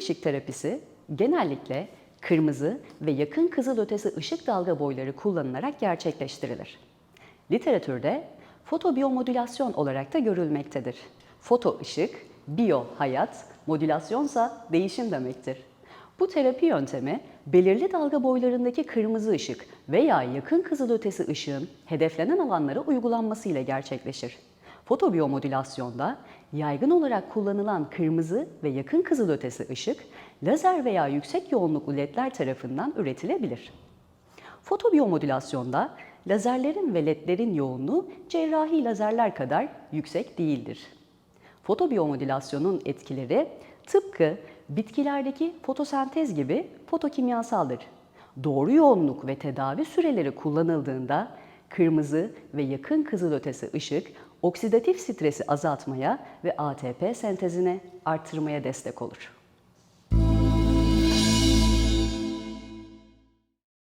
ışık terapisi genellikle kırmızı ve yakın kızılötesi ışık dalga boyları kullanılarak gerçekleştirilir. Literatürde fotobiyomodülasyon olarak da görülmektedir. Foto ışık, biyo hayat, modülasyonsa değişim demektir. Bu terapi yöntemi belirli dalga boylarındaki kırmızı ışık veya yakın kızılötesi ışığın hedeflenen alanlara uygulanması ile gerçekleşir. Fotobiyomodülasyonda yaygın olarak kullanılan kırmızı ve yakın kızılötesi ışık lazer veya yüksek yoğunluklu ledler tarafından üretilebilir. Fotobiyomodülasyonda lazerlerin ve ledlerin yoğunluğu cerrahi lazerler kadar yüksek değildir. Fotobiyomodülasyonun etkileri tıpkı bitkilerdeki fotosentez gibi fotokimyasaldır. Doğru yoğunluk ve tedavi süreleri kullanıldığında kırmızı ve yakın kızılötesi ışık oksidatif stresi azaltmaya ve ATP sentezini artırmaya destek olur.